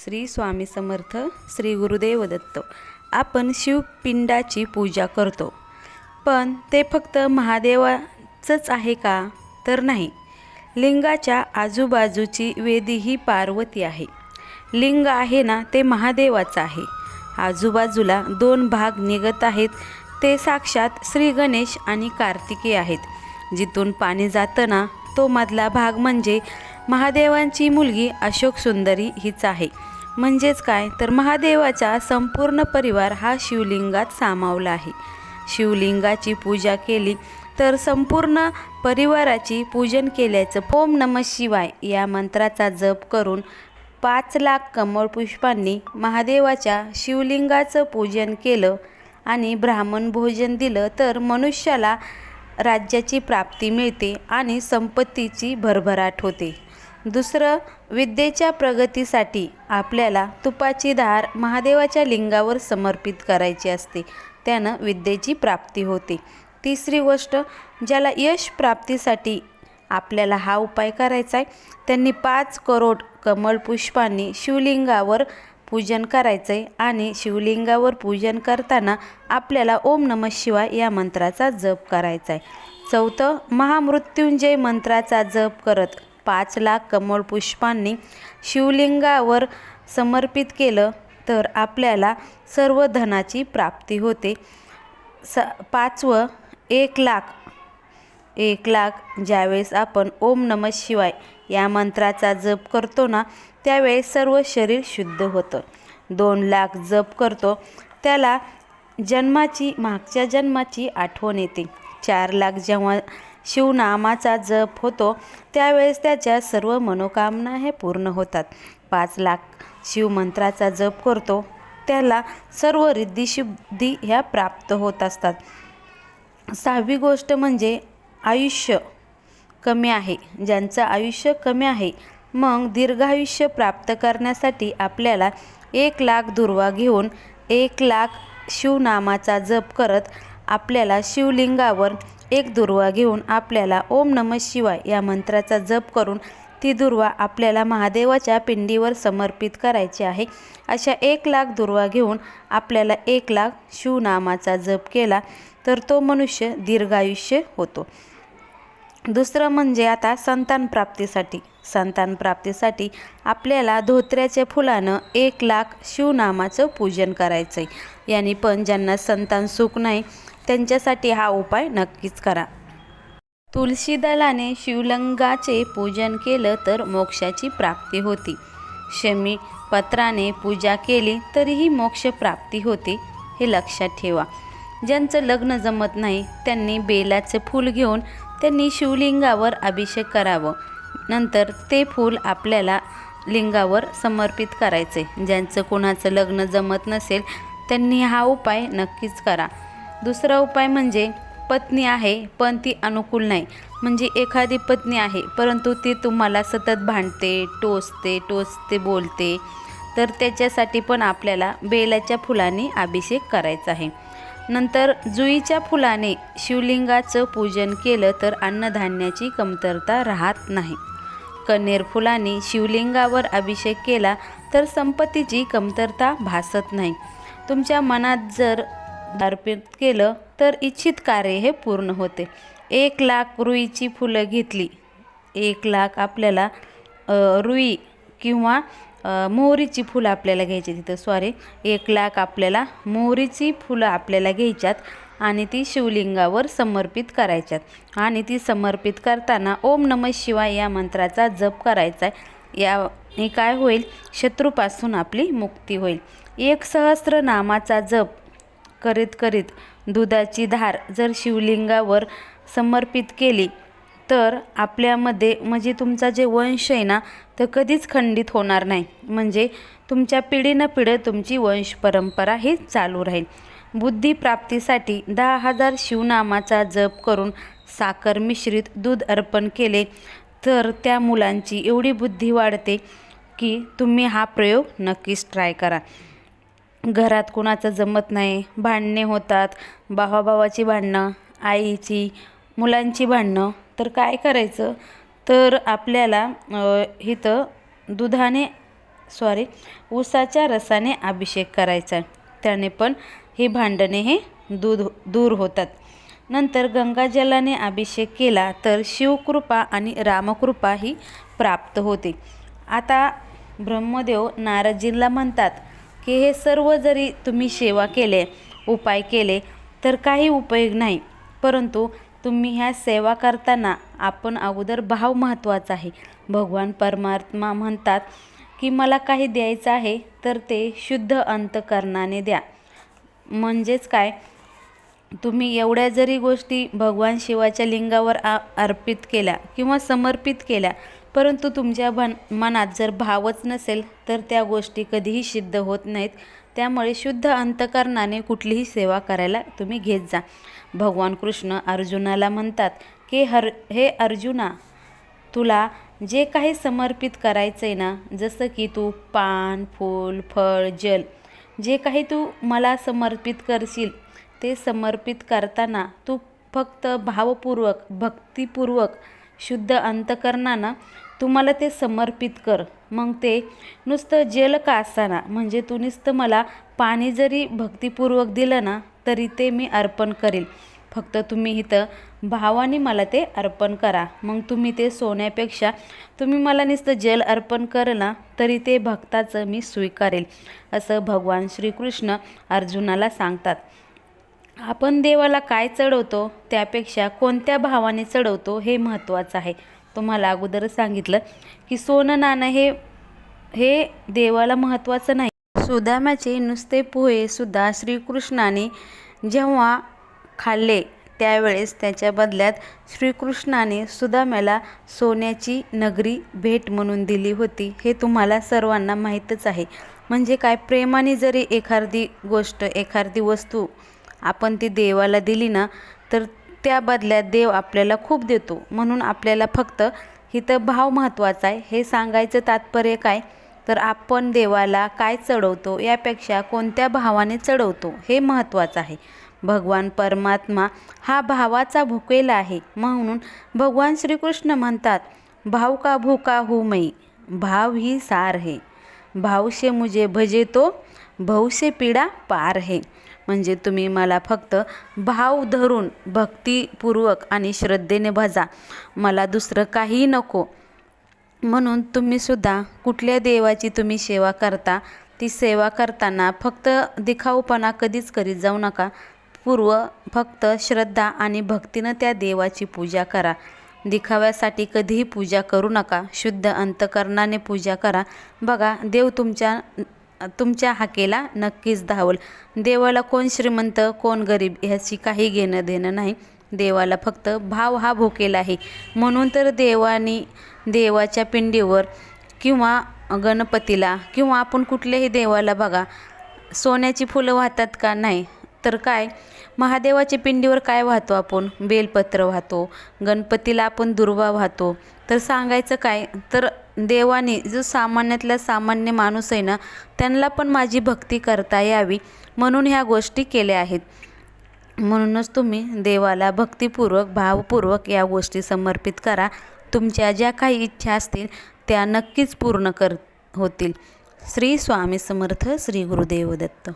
श्री स्वामी समर्थ श्री गुरुदेव दत्त. आपण शिवपिंडाची पूजा करतो. पण ते फक्त महादेवाचंच आहे का? तर नाही. लिंगाच्या आजूबाजूची वेदी ही पार्वती आहे. लिंग आहे ना ते महादेवाचं आहे. आजूबाजूला दोन भाग निघत आहेत. ते साक्षात श्री गणेश आणि कार्तिकी आहेत. जिथून पाणी जातं ना तो मधला भाग म्हणजे महादेवांची मुलगी अशोक सुंदरी हीच आहे. म्हणजेच काय? तर महादेवाचा संपूर्ण परिवार हा शिवलिंगात सामावला आहे. शिवलिंगाची पूजा केली तर संपूर्ण परिवाराची पूजन केल्याचं ओम नम शिवाय या मंत्राचा जप करून पाच लाख कमळ पुष्पांनी महादेवाच्या शिवलिंगाचं पूजन केलं आणि ब्राह्मण भोजन दिलं तर मनुष्याला राज्याची प्राप्ती मिळते आणि संपत्तीची भरभराट होते. दुसरं विद्येच्या प्रगतीसाठी आपल्याला तुपाची धार महादेवाच्या लिंगावर समर्पित करायची असते. त्यानं विद्येची प्राप्ती होते. तिसरी गोष्ट ज्याला यश प्राप्तीसाठी आपल्याला हा उपाय करायचा आहे त्यांनी पाच करोड कमळपुष्पांनी शिवलिंगावर पूजन करायचं आहे आणि शिवलिंगावर पूजन करताना आपल्याला ओम नम शिवाय या मंत्राचा जप करायचा आहे चौथं महामृत्युंजय मंत्राचा जप करत पाच लाख कमळ पुष्पांनी शिवलिंगावर समर्पित केलं तर आपल्याला सर्व धनाची प्राप्ती होते. स पाचवं एक लाख एक लाख ज्यावेळेस आपण ओम नम शिवाय या मंत्राचा जप करतो ना त्यावेळेस सर्व शरीर शुद्ध होतं. दोन लाख जप करतो त्याला जन्माची मागच्या जन्माची आठवण येते. चार लाख जेव्हा शिवनामाचा जप होतो त्यावेळेस त्याच्या सर्व मनोकामना हे पूर्ण होतात. पाच लाख शिवमंत्राचा जप करतो त्याला सर्व रिद्धिशुद्धी ह्या प्राप्त होत असतात. सहावी गोष्ट म्हणजे आयुष्य कमी आहे. ज्यांचं आयुष्य कमी आहे मग दीर्घायुष्य प्राप्त करण्यासाठी आपल्याला एक लाख दुर्वा घेऊन एक लाख शिवनामाचा जप करत आपल्याला शिवलिंगावर एक दुर्वा घेऊन आपल्याला ओम नम शिवाय या मंत्राचा जप करून ती दुर्वा आपल्याला महादेवाच्या पिंडीवर समर्पित करायची आहे. अशा एक लाख दुर्वा घेऊन आपल्याला एक लाख शिवनामाचा जप केला तर तो मनुष्य दीर्घायुष्य होतो. दुसरं म्हणजे आता संतान प्राप्तीसाठी. संतान प्राप्तीसाठी आपल्याला धोत्र्याच्या फुलानं एक लाख शिवनामाचं पूजन करायचं आहे यांनी पण ज्यांना संतान सुख नाही त्यांच्यासाठी हा उपाय नक्कीच करा. तुलसीदलाने शिवलिंगाचे पूजन केलं तर मोक्षाची प्राप्ती होती. शमी पत्राने पूजा केली तरीही मोक्ष प्राप्ती होते हे लक्षात ठेवा. ज्यांचं लग्न जमत नाही त्यांनी बेलाचे फूल घेऊन त्यांनी शिवलिंगावर अभिषेक करावं. नंतर ते फूल आपल्याला लिंगावर समर्पित करायचे. ज्यांचं कोणाचं लग्न जमत नसेल त्यांनी हा उपाय नक्कीच करा. दुसरा उपाय म्हणजे पत्नी आहे पण ती अनुकूल नाही. म्हणजे एखादी पत्नी आहे परंतु ती तुम्हाला सतत भांडते टोचते टोचते बोलते. तर त्याच्यासाठी पण आपल्याला बेलाच्या फुलाने अभिषेक करायचा आहे. नंतर जुईच्या फुलाने शिवलिंगाचं पूजन केलं तर अन्नधान्याची कमतरता राहत नाही. कन्हेर फुलाने शिवलिंगावर अभिषेक केला तर संपत्तीची कमतरता भासत नाही. तुमच्या मनात जर अर्पित केलं तर इच्छित कार्य हे पूर्ण होते. एक लाख रुईची फुलं घेतली. एक लाख आपल्याला रुई किंवा मोहरीची फुलं आपल्याला घ्यायची तिथं. सॉरी एक लाख आपल्याला मोहरीची फुलं आपल्याला घ्यायच्यात आणि ती शिवलिंगावर समर्पित करायच्यात. आणि ती समर्पित करताना ओम नम शिवाय या मंत्राचा जप करायचा आहे. या काय होईल? शत्रूपासून आपली मुक्ती होईल. एक सहस्र नामाचा जप करीत करीत दुधाची धार जर शिवलिंगावर समर्पित केली तर आपल्यामध्ये म्हणजे तुमचा जे वंश आहे ना तर कधीच खंडित होणार नाही. म्हणजे तुमच्या पिढीनं पिढं तुमची वंश परंपरा ही चालू राहील. बुद्धिप्राप्तीसाठी दहा हजार शिवनामाचा जप करून साखर मिश्रित दूध अर्पण केले तर त्या मुलांची एवढी बुद्धी वाढते की तुम्ही हा प्रयोग नक्कीच ट्राय करा. घरात कुणाचं जमत नाही भांडणे होतात भावाभावाची भांडणं आईची मुलांची भांडणं तर काय करायचं? तर आपल्याला इथं दुधाने सॉरी उसाच्या रसाने अभिषेक करायचा. त्याने पण ही भांडणे हे दूध दूर होतात. नंतर गंगाजलाने अभिषेक केला तर शिवकृपा आणि रामकृपा ही प्राप्त होते. आता ब्रह्मदेव नारदजींना म्हणतात की हे सर्व जरी तुम्ही सेवा केले उपाय केले तर काही उपयोग नाही. परंतु तुम्ही ह्या सेवा करताना आपण अगोदर भाव महत्त्वाचा आहे. भगवान परमात्मा म्हणतात की मला काही द्यायचं आहे तर ते शुद्ध अंतकरणाने द्या. म्हणजेच काय? तुम्ही एवढ्या जरी गोष्टी भगवान शिवाच्या लिंगावर आ अर्पित केल्या किंवा समर्पित केल्या परंतु तुमच्या भन मनात जर भावच नसेल तर त्या गोष्टी कधीही सिद्ध होत नाहीत. त्यामुळे शुद्ध अंतकरणाने कुठलीही सेवा करायला तुम्ही घेत जा. भगवान कृष्ण अर्जुनाला म्हणतात की हर हे अर्जुना तुला जे काही समर्पित करायचं आहे ना जसं की तू पान फूल फळ जल जे काही तू मला समर्पित करशील ते समर्पित करताना तू फक्त भावपूर्वक भक्तिपूर्वक शुद्ध अंतकरणानं तुम्हाला ते समर्पित कर. मग ते नुसतं जल का असताना म्हणजे तू नुसतं मला पाणी जरी भक्तिपूर्वक दिलं ना तरी ते मी अर्पण करेल. फक्त तुम्ही इथं भावाने मला ते अर्पण करा. मग तुम्ही ते सोन्यापेक्षा तुम्ही मला नुसतं जल अर्पण करा ना तरी ते भक्ताचं मी स्वीकारेल. असं भगवान श्रीकृष्ण अर्जुनाला सांगतात. आपण देवाला काय चढवतो त्यापेक्षा कोणत्या भावाने चढवतो हे महत्त्वाचं आहे. तुम्हाला अगोदर सांगितलं की सोनं नाणं हे हे देवाला महत्त्वाचं नाही. सुदामाचे नुसते पोहेसुद्धा श्रीकृष्णाने जेव्हा खाल्ले त्यावेळेस त्याच्या बदल्यात श्रीकृष्णाने सुदाम्याला सोन्याची नगरी भेट म्हणून दिली होती. हे तुम्हाला सर्वांना माहीतच आहे. म्हणजे काय? प्रेमाने जरी एखादी गोष्ट एखादी वस्तू आपण ती देवाला दिली ना तर त्या बदल्यात देव आपल्याला खूप देतो. म्हणून आपल्याला फक्त इथं भाव महत्त्वाचा आहे. हे सांगायचं तात्पर्य काय? तर आपण देवाला काय चढवतो? यापेक्षा कोणत्या भावाने चढवतो? हे महत्त्वाचं आहे. भगवान परमात्मा हा भावाचा भुकेला आहे. म्हणून भगवान श्रीकृष्ण म्हणतात भाव का भूका हो मई? भाव ही सार है. भाव से मुझे भजे तो भाऊ से पीडा पार है. म्हणजे तुम्ही मला फक्त भाव धरून भक्तीपूर्वक आणि श्रद्धेने भजा. मला दुसरं काहीही नको. म्हणून तुम्हीसुद्धा कुठल्या देवाची तुम्ही सेवा करता ती सेवा करताना फक्त दिखाऊपणा कधीच करीत जाऊ नका. पूर्व फक्त श्रद्धा आणि भक्तीनं त्या देवाची पूजा करा. दिखाव्यासाठी कधीही पूजा करू नका. शुद्ध अंतकरणाने पूजा करा. बघा देव तुमच्या तुमच्या हाकेला नक्कीच धावल. देवाला कोण श्रीमंत कोण गरीब ह्याची काही घेणं देणं नाही. देवाला फक्त भाव हा भोकेला आहे. म्हणून तर देवानी देवाच्या पिंडीवर किंवा गणपतीला किंवा आपण कुठल्याही देवाला बघा सोन्याची फुलं वाहतात का नाही? तर काय? महादेवाच्या पिंडीवर काय वाहतो आपण? बेलपत्र वाहतो. गणपतीला आपण दुर्वा वाहतो. तर सांगायचं काय? तर देवाने जो सामान्यातला सामान्य माणूस आहे ना त्यांना पण माझी भक्ती करता यावी म्हणून ह्या गोष्टी केल्या आहेत. म्हणूनच तुम्ही देवाला भक्तीपूर्वक भावपूर्वक या गोष्टी समर्पित करा. तुमच्या ज्या काही इच्छा असतील त्या नक्कीच पूर्ण कर होतील. श्री स्वामी समर्थ श्री गुरुदेव दत्त.